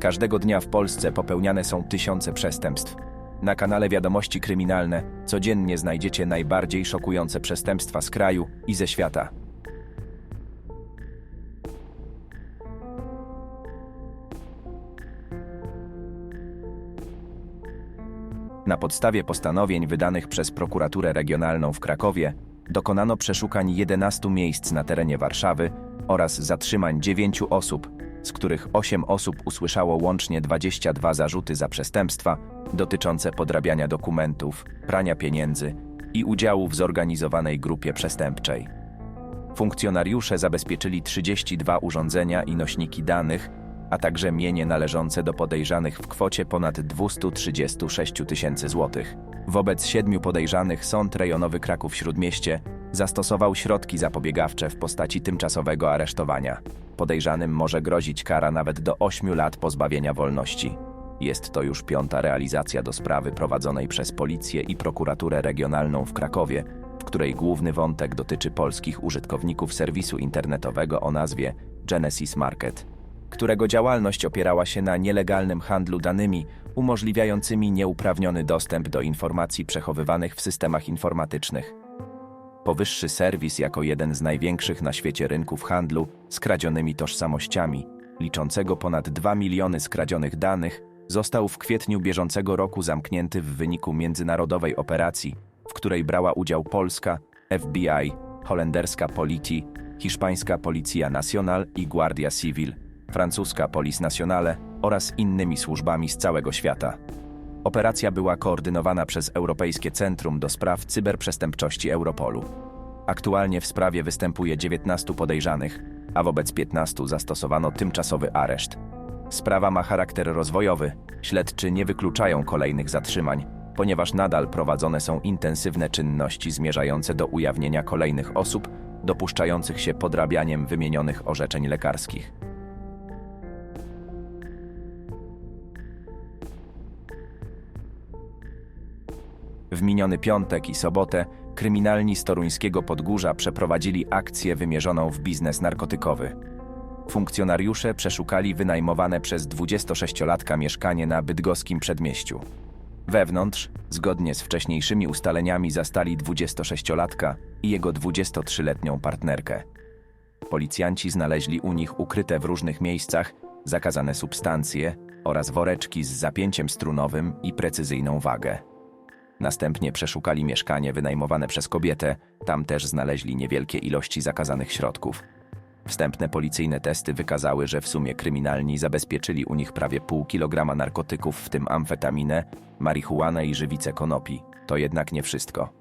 Każdego dnia w Polsce popełniane są tysiące przestępstw. Na kanale Wiadomości Kryminalne codziennie znajdziecie najbardziej szokujące przestępstwa z kraju i ze świata. Na podstawie postanowień wydanych przez prokuraturę regionalną w Krakowie dokonano przeszukań 11 miejsc na terenie Warszawy oraz zatrzymań 9 osób, z których 8 osób usłyszało łącznie 22 zarzuty za przestępstwa dotyczące podrabiania dokumentów, prania pieniędzy i udziału w zorganizowanej grupie przestępczej. Funkcjonariusze zabezpieczyli 32 urządzenia i nośniki danych, a także mienie należące do podejrzanych w kwocie ponad 236 tysięcy złotych. Wobec siedmiu podejrzanych Sąd Rejonowy Kraków Śródmieście zastosował środki zapobiegawcze w postaci tymczasowego aresztowania. Podejrzanym może grozić kara nawet do 8 lat pozbawienia wolności. Jest to już piąta realizacja do sprawy prowadzonej przez Policję i Prokuraturę Regionalną w Krakowie, w której główny wątek dotyczy polskich użytkowników serwisu internetowego o nazwie Genesis Market, którego działalność opierała się na nielegalnym handlu danymi umożliwiającymi nieuprawniony dostęp do informacji przechowywanych w systemach informatycznych. Powyższy serwis, jako jeden z największych na świecie rynków handlu skradzionymi tożsamościami, liczącego ponad 2 miliony skradzionych danych, został w kwietniu bieżącego roku zamknięty w wyniku międzynarodowej operacji, w której brała udział Polska, FBI, holenderska Politi, hiszpańska Policja Nacional i Guardia Civil, francuska Police Nationale oraz innymi służbami z całego świata. Operacja była koordynowana przez Europejskie Centrum do Spraw Cyberprzestępczości Europolu. Aktualnie w sprawie występuje 19 podejrzanych, a wobec 15 zastosowano tymczasowy areszt. Sprawa ma charakter rozwojowy, śledczy nie wykluczają kolejnych zatrzymań, ponieważ nadal prowadzone są intensywne czynności zmierzające do ujawnienia kolejnych osób dopuszczających się podrabianiem wymienionych orzeczeń lekarskich. W miniony piątek i sobotę kryminalni z toruńskiego Podgórza przeprowadzili akcję wymierzoną w biznes narkotykowy. Funkcjonariusze przeszukali wynajmowane przez 26-latka mieszkanie na bydgoskim przedmieściu. Wewnątrz, zgodnie z wcześniejszymi ustaleniami, zastali 26-latka i jego 23-letnią partnerkę. Policjanci znaleźli u nich ukryte w różnych miejscach zakazane substancje oraz woreczki z zapięciem strunowym i precyzyjną wagę. Następnie przeszukali mieszkanie wynajmowane przez kobietę, tam też znaleźli niewielkie ilości zakazanych środków. Wstępne policyjne testy wykazały, że w sumie kryminalni zabezpieczyli u nich prawie pół kilograma narkotyków, w tym amfetaminę, marihuanę i żywicę konopi. To jednak nie wszystko.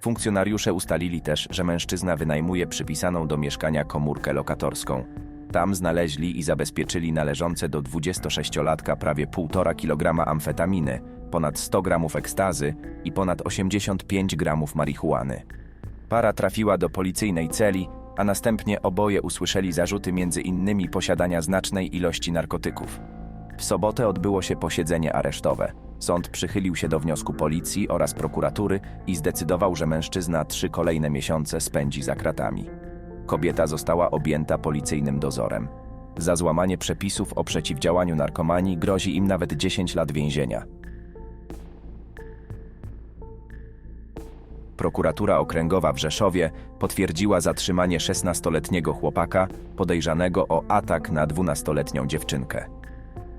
Funkcjonariusze ustalili też, że mężczyzna wynajmuje przypisaną do mieszkania komórkę lokatorską. Tam znaleźli i zabezpieczyli należące do 26-latka prawie 1,5 kg amfetaminy, ponad 100 gramów ekstazy i ponad 85 gramów marihuany. Para trafiła do policyjnej celi, a następnie oboje usłyszeli zarzuty między innymi posiadania znacznej ilości narkotyków. W sobotę odbyło się posiedzenie aresztowe. Sąd przychylił się do wniosku policji oraz prokuratury i zdecydował, że mężczyzna trzy kolejne miesiące spędzi za kratami. Kobieta została objęta policyjnym dozorem. Za złamanie przepisów o przeciwdziałaniu narkomanii grozi im nawet 10 lat więzienia. Prokuratura Okręgowa w Rzeszowie potwierdziła zatrzymanie 16-letniego chłopaka podejrzanego o atak na 12-letnią dziewczynkę.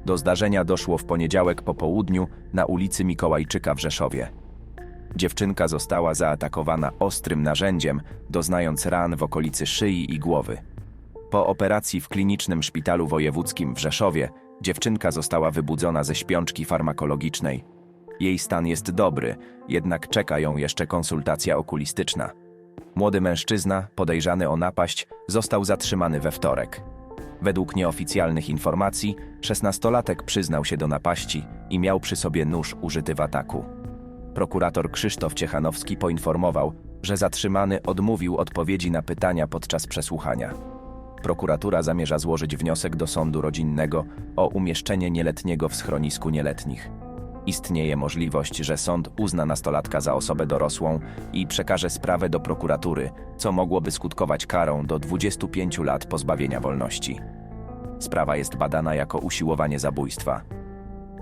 Do zdarzenia doszło w poniedziałek po południu na ulicy Mikołajczyka w Rzeszowie. Dziewczynka została zaatakowana ostrym narzędziem, doznając ran w okolicy szyi i głowy. Po operacji w klinicznym szpitalu wojewódzkim w Rzeszowie dziewczynka została wybudzona ze śpiączki farmakologicznej. Jej stan jest dobry, jednak czeka ją jeszcze konsultacja okulistyczna. Młody mężczyzna, podejrzany o napaść, został zatrzymany we wtorek. Według nieoficjalnych informacji, 16-latek przyznał się do napaści i miał przy sobie nóż użyty w ataku. Prokurator Krzysztof Ciechanowski poinformował, że zatrzymany odmówił odpowiedzi na pytania podczas przesłuchania. Prokuratura zamierza złożyć wniosek do sądu rodzinnego o umieszczenie nieletniego w schronisku nieletnich. Istnieje możliwość, że sąd uzna nastolatka za osobę dorosłą i przekaże sprawę do prokuratury, co mogłoby skutkować karą do 25 lat pozbawienia wolności. Sprawa jest badana jako usiłowanie zabójstwa.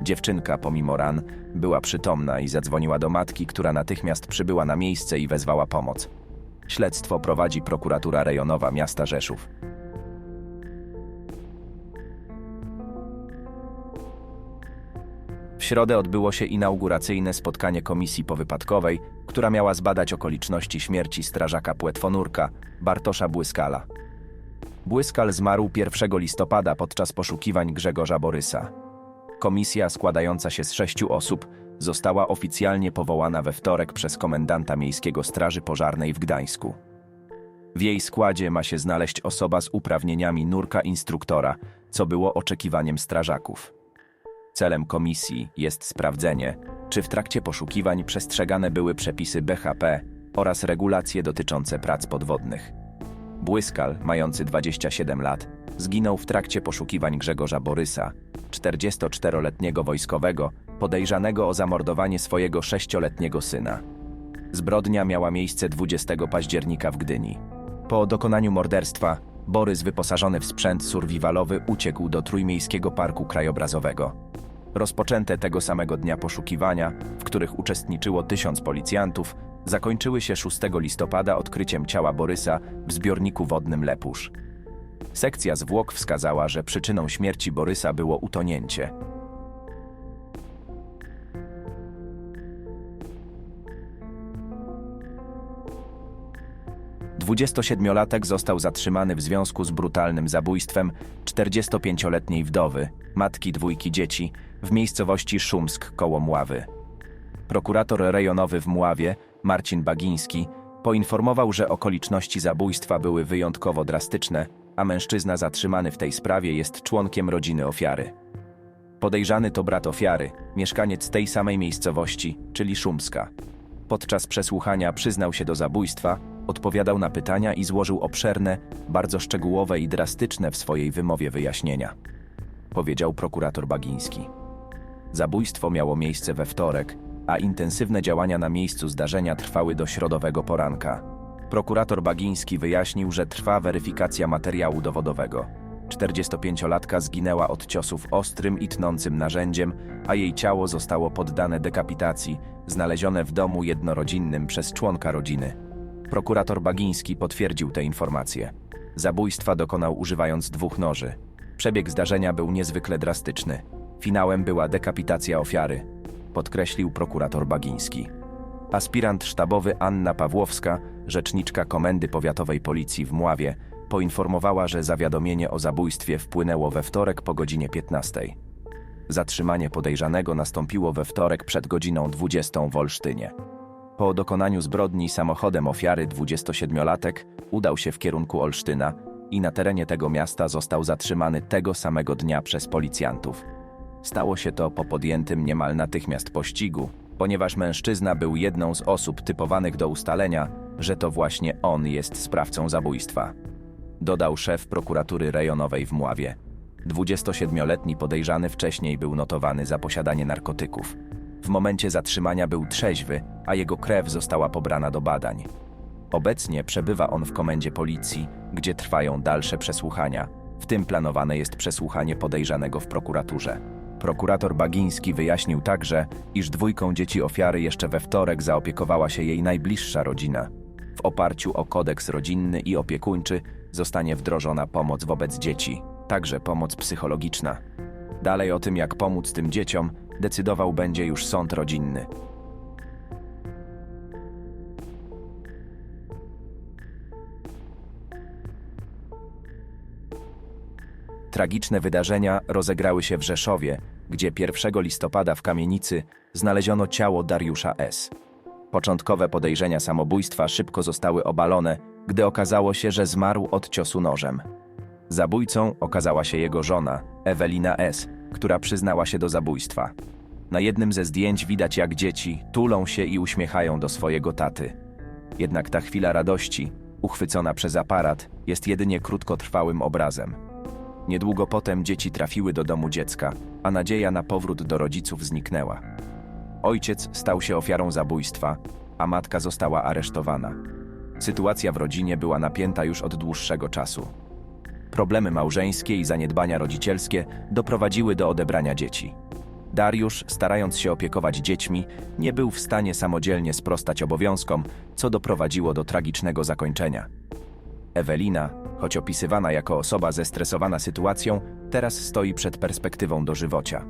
Dziewczynka, pomimo ran, była przytomna i zadzwoniła do matki, która natychmiast przybyła na miejsce i wezwała pomoc. Śledztwo prowadzi prokuratura rejonowa miasta Rzeszów. W środę odbyło się inauguracyjne spotkanie komisji powypadkowej, która miała zbadać okoliczności śmierci strażaka płetwonurka Bartosza Błyskala. Błyskal zmarł 1 listopada podczas poszukiwań Grzegorza Borysa. Komisja składająca się z sześciu osób została oficjalnie powołana we wtorek przez komendanta Miejskiego Straży Pożarnej w Gdańsku. W jej składzie ma się znaleźć osoba z uprawnieniami nurka instruktora, co było oczekiwaniem strażaków. Celem komisji jest sprawdzenie, czy w trakcie poszukiwań przestrzegane były przepisy BHP oraz regulacje dotyczące prac podwodnych. Błyskal, mający 27 lat, zginął w trakcie poszukiwań Grzegorza Borysa, 44-letniego wojskowego, podejrzanego o zamordowanie swojego sześcioletniego syna. Zbrodnia miała miejsce 20 października w Gdyni. Po dokonaniu morderstwa, Borys wyposażony w sprzęt survivalowy uciekł do Trójmiejskiego Parku Krajobrazowego. Rozpoczęte tego samego dnia poszukiwania, w których uczestniczyło tysiąc policjantów, zakończyły się 6 listopada odkryciem ciała Borysa w zbiorniku wodnym Lepusz. Sekcja zwłok wskazała, że przyczyną śmierci Borysa było utonięcie. Dwudziestosiedmiolatek został zatrzymany w związku z brutalnym zabójstwem 45-letniej wdowy, matki dwójki dzieci, w miejscowości Szumsk koło Mławy. Prokurator rejonowy w Mławie, Marcin Bagiński, poinformował, że okoliczności zabójstwa były wyjątkowo drastyczne, a mężczyzna zatrzymany w tej sprawie jest członkiem rodziny ofiary. Podejrzany to brat ofiary, mieszkaniec tej samej miejscowości, czyli Szumska. Podczas przesłuchania przyznał się do zabójstwa, odpowiadał na pytania i złożył obszerne, bardzo szczegółowe i drastyczne w swojej wymowie wyjaśnienia. Powiedział prokurator Bagiński. Zabójstwo miało miejsce we wtorek, a intensywne działania na miejscu zdarzenia trwały do środowego poranka. Prokurator Bagiński wyjaśnił, że trwa weryfikacja materiału dowodowego. 45-latka zginęła od ciosów ostrym i tnącym narzędziem, a jej ciało zostało poddane dekapitacji, znalezione w domu jednorodzinnym przez członka rodziny. Prokurator Bagiński potwierdził te informacje. Zabójstwa dokonał używając dwóch noży. Przebieg zdarzenia był niezwykle drastyczny. Finałem była dekapitacja ofiary, podkreślił prokurator Bagiński. Aspirant sztabowy Anna Pawłowska, rzeczniczka Komendy Powiatowej Policji w Mławie, poinformowała, że zawiadomienie o zabójstwie wpłynęło we wtorek po godzinie 15. Zatrzymanie podejrzanego nastąpiło we wtorek przed godziną 20 w Olsztynie. Po dokonaniu zbrodni samochodem ofiary 27-latek udał się w kierunku Olsztyna i na terenie tego miasta został zatrzymany tego samego dnia przez policjantów. Stało się to po podjętym niemal natychmiast pościgu, ponieważ mężczyzna był jedną z osób typowanych do ustalenia, że to właśnie on jest sprawcą zabójstwa. Dodał szef prokuratury rejonowej w Mławie. 27-letni podejrzany wcześniej był notowany za posiadanie narkotyków. W momencie zatrzymania był trzeźwy, a jego krew została pobrana do badań. Obecnie przebywa on w komendzie policji, gdzie trwają dalsze przesłuchania, w tym planowane jest przesłuchanie podejrzanego w prokuraturze. Prokurator Bagiński wyjaśnił także, iż dwójką dzieci ofiary jeszcze we wtorek zaopiekowała się jej najbliższa rodzina. W oparciu o kodeks rodzinny i opiekuńczy zostanie wdrożona pomoc wobec dzieci, także pomoc psychologiczna. Dalej o tym, jak pomóc tym dzieciom, decydował będzie już sąd rodzinny. Tragiczne wydarzenia rozegrały się w Rzeszowie, gdzie 1 listopada w kamienicy znaleziono ciało Dariusza S. Początkowe podejrzenia samobójstwa szybko zostały obalone, gdy okazało się, że zmarł od ciosu nożem. Zabójcą okazała się jego żona, Ewelina S., która przyznała się do zabójstwa. Na jednym ze zdjęć widać, jak dzieci tulą się i uśmiechają do swojego taty. Jednak ta chwila radości, uchwycona przez aparat, jest jedynie krótkotrwałym obrazem. Niedługo potem dzieci trafiły do domu dziecka, a nadzieja na powrót do rodziców zniknęła. Ojciec stał się ofiarą zabójstwa, a matka została aresztowana. Sytuacja w rodzinie była napięta już od dłuższego czasu. Problemy małżeńskie i zaniedbania rodzicielskie doprowadziły do odebrania dzieci. Dariusz, starając się opiekować dziećmi, nie był w stanie samodzielnie sprostać obowiązkom, co doprowadziło do tragicznego zakończenia. Ewelina, choć opisywana jako osoba zestresowana sytuacją, teraz stoi przed perspektywą dożywocia.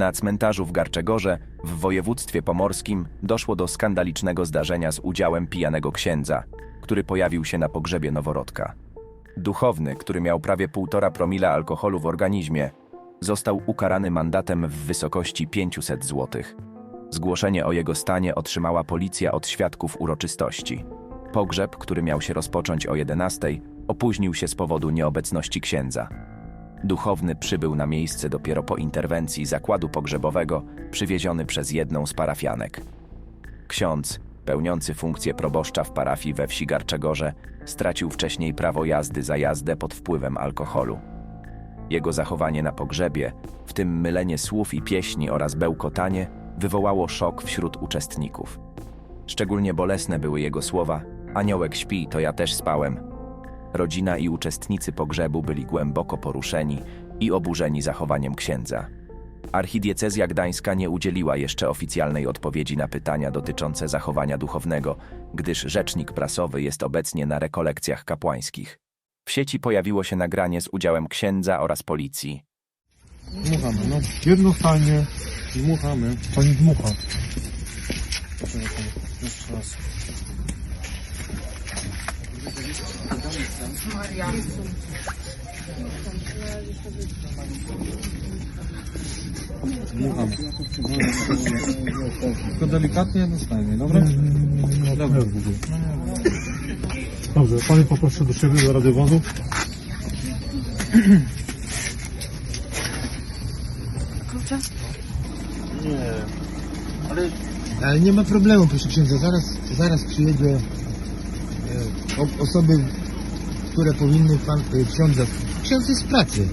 Na cmentarzu w Garczegorze, w województwie pomorskim, doszło do skandalicznego zdarzenia z udziałem pijanego księdza, który pojawił się na pogrzebie noworodka. Duchowny, który miał prawie 1,5 promila alkoholu w organizmie, został ukarany mandatem w wysokości 500 zł. Zgłoszenie o jego stanie otrzymała policja od świadków uroczystości. Pogrzeb, który miał się rozpocząć o 11, opóźnił się z powodu nieobecności księdza. Duchowny przybył na miejsce dopiero po interwencji zakładu pogrzebowego, przywieziony przez jedną z parafianek. Ksiądz, pełniący funkcję proboszcza w parafii we wsi Garczegorze, stracił wcześniej prawo jazdy za jazdę pod wpływem alkoholu. Jego zachowanie na pogrzebie, w tym mylenie słów i pieśni oraz bełkotanie, wywołało szok wśród uczestników. Szczególnie bolesne były jego słowa: Aniołek śpi, to ja też spałem. Rodzina i uczestnicy pogrzebu byli głęboko poruszeni i oburzeni zachowaniem księdza. Archidiecezja Gdańska nie udzieliła jeszcze oficjalnej odpowiedzi na pytania dotyczące zachowania duchownego, gdyż rzecznik prasowy jest obecnie na rekolekcjach kapłańskich. W sieci pojawiło się nagranie z udziałem księdza oraz policji. Dmuchamy, no. Jednostanie dmuchamy. Pani dmucha. Jeszcze raz. Dmuchamy. Tylko delikatnie jednostanie, dobra? Dobra. Dobrze, Panie poproszę do siebie do radiowozu. Ale nie ma problemu, proszę księdza. Zaraz, zaraz przyjedzie osoby, które powinny pan e, księdza. Ksiądz jest w pracy.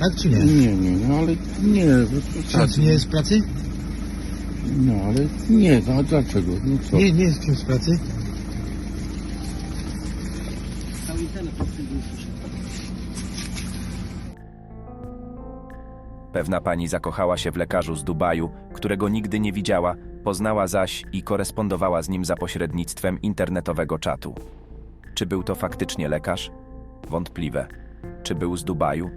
Tak czy nie? Nie, nie, no ale nie, no Ksiądz nie jest w pracy? No ale nie, no a dlaczego? No co? Nie, nie jest ksiądz w pracy. Pewna pani zakochała się w lekarzu z Dubaju, którego nigdy nie widziała, poznała zaś i korespondowała z nim za pośrednictwem internetowego czatu. Czy był to faktycznie lekarz? Wątpliwe. Czy był z Dubaju?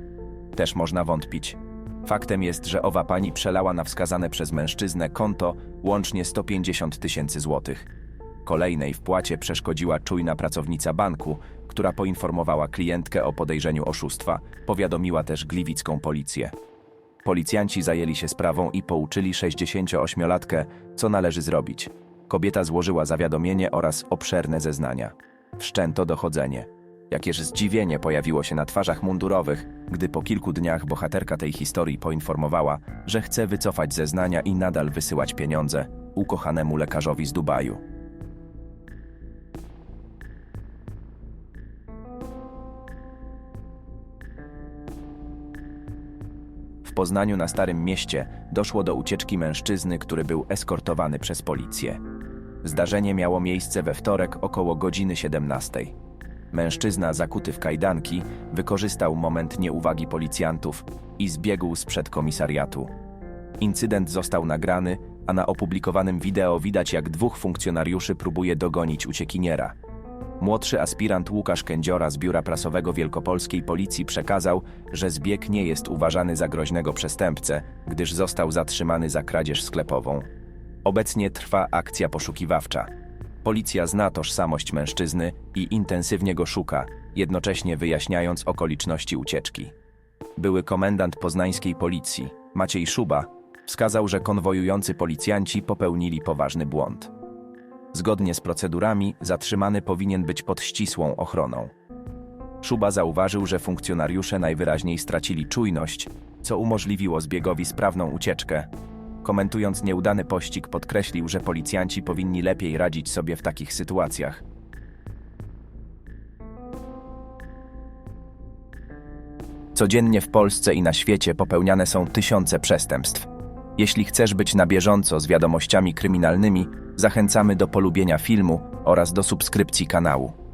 Też można wątpić. Faktem jest, że owa pani przelała na wskazane przez mężczyznę konto łącznie 150 tysięcy złotych. Kolejnej wpłacie przeszkodziła czujna pracownica banku, która poinformowała klientkę o podejrzeniu oszustwa, powiadomiła też gliwicką policję. Policjanci zajęli się sprawą i pouczyli 68-latkę, co należy zrobić. Kobieta złożyła zawiadomienie oraz obszerne zeznania. Wszczęto dochodzenie. Jakież zdziwienie pojawiło się na twarzach mundurowych, gdy po kilku dniach bohaterka tej historii poinformowała, że chce wycofać zeznania i nadal wysyłać pieniądze ukochanemu lekarzowi z Dubaju. W Poznaniu na Starym Mieście doszło do ucieczki mężczyzny, który był eskortowany przez policję. Zdarzenie miało miejsce we wtorek około godziny 17. Mężczyzna zakuty w kajdanki wykorzystał moment nieuwagi policjantów i zbiegł sprzed komisariatu. Incydent został nagrany, a na opublikowanym wideo widać jak dwóch funkcjonariuszy próbuje dogonić uciekiniera. Młodszy aspirant Łukasz Kędziora z Biura Prasowego Wielkopolskiej Policji przekazał, że zbieg nie jest uważany za groźnego przestępcę, gdyż został zatrzymany za kradzież sklepową. Obecnie trwa akcja poszukiwawcza. Policja zna tożsamość mężczyzny i intensywnie go szuka, jednocześnie wyjaśniając okoliczności ucieczki. Były komendant poznańskiej policji, Maciej Szuba, wskazał, że konwojujący policjanci popełnili poważny błąd. Zgodnie z procedurami, zatrzymany powinien być pod ścisłą ochroną. Szuba zauważył, że funkcjonariusze najwyraźniej stracili czujność, co umożliwiło zbiegowi sprawną ucieczkę. Komentując nieudany pościg, podkreślił, że policjanci powinni lepiej radzić sobie w takich sytuacjach. Codziennie w Polsce i na świecie popełniane są tysiące przestępstw. Jeśli chcesz być na bieżąco z wiadomościami kryminalnymi, zachęcamy do polubienia filmu oraz do subskrypcji kanału.